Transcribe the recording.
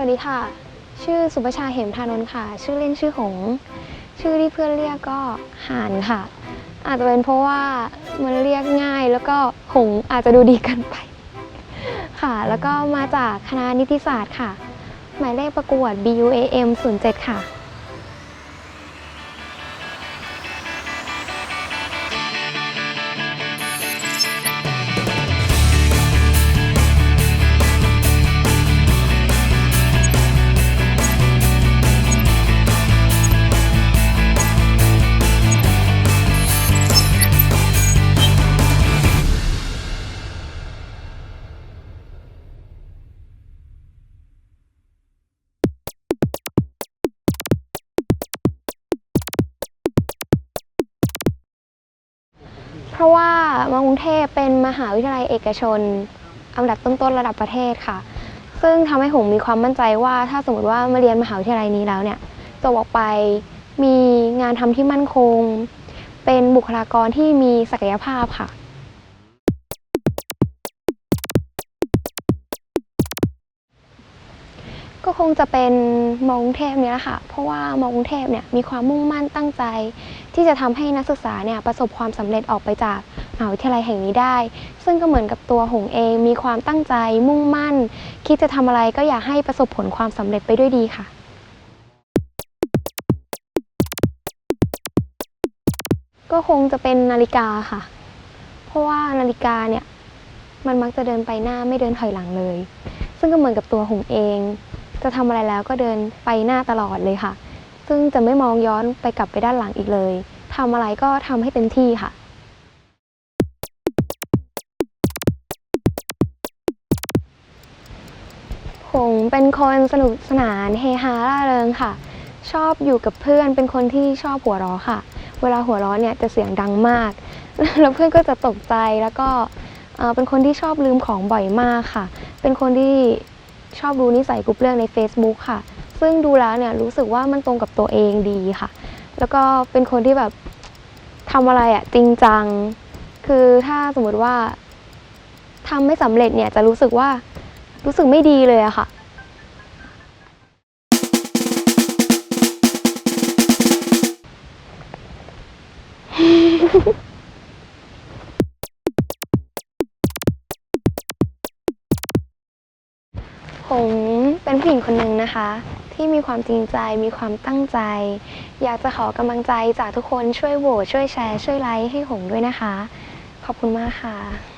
วัสดีค่ะ ชื่อสุประชาเหมธานนท์ค่ะ ชื่อเล่นชื่อหง ชื่อที่เพื่อนเรียกก็หานค่ะ อาจจะเป็นเพราะว่ามันเรียกง่ายแล้วก็หงอาจจะดูดีกันไป ค่ะ แล้วก็มาจากคณะนิติศาสตร์ค่ะ หมายเลขประกวด BUAM 07 ค่ะ เพราะว่ามกรุงเทพเป็นมหาวิทยาลัยเอกชนอันดับต้นๆระดับประเทศค่ะ ซึ่งทำให้หงมีความมั่นใจว่าถ้าสมมติว่ามาเรียนมหาวิทยาลัยนี้แล้วเนี่ยจบออกไปมีงานทำที่มั่นคง เป็นบุคลากรที่มีศักยภาพค่ะ ก็คงจะเป็นมอกรุงเทพเนี่ยแหละค่ะเพราะว่ามอกรุงเทพเนี่ยมีความมุ่งมั่นตั้งใจ ที่จะทำให้นักศึกษาเนี่ยประสบความสำเร็จออกไปจากมหาวิทยาลัยแห่งนี้ได้ ซึ่งก็เหมือนกับตัวหงเอง มีความตั้งใจมุ่งมั่น คิดจะทำอะไรก็อยากให้ประสบผลความสำเร็จไปด้วยดีค่ะก็คงจะเป็นนาฬิกาค่ะ เพราะว่านาฬิกาเนี่ยมันมักจะเดินไปหน้าไม่เดินถอยหลังเลย ซึ่งก็เหมือนกับตัวหงเอง จะทำอะไรแล้วก็เดินไปหน้าตลอดเลยค่ะ ซึ่งจะไม่มองย้อนไปกลับไปด้านหลังอีกเลยทำอะไรก็ทำให้เต็มที่ค่ะหงเป็นคนสนุกสนานเฮฮาร่าเริงค่ะ ชอบอยู่กับเพื่อนเป็นคนที่ชอบหัวเราะค่ะ เวลาหัวเราะเนี่ยจะเสียงดังมาก แล้วเพื่อนก็จะตกใจแล้วก็เป็นคนที่ชอบลืมของบ่อยมากค่ะ เป็นคนที่ ชอบดูนิสัยกรุ๊ปเรื่องใน Facebook ค่ะ ซึ่งดูแล้วเนี่ยรู้สึกว่ามันตรงกับตัวเองดีค่ะ แล้วก็เป็นคนที่แบบทำอะไรอะจริงจัง คือถ้าสมมติว่าทำไม่สำเร็จเนี่ยจะรู้สึกว่ารู้สึกไม่ดีเลยอะค่ะ ผมเป็นผู้หญิงคนหนึ่งนะคะ ที่มีความจริงใจมีความตั้งใจ อยากจะขอกำลังใจจากทุกคนช่วยโหวตช่วยแชร์ ช่วยไลค์ให้หงด้วยนะคะ ขอบคุณมากค่ะ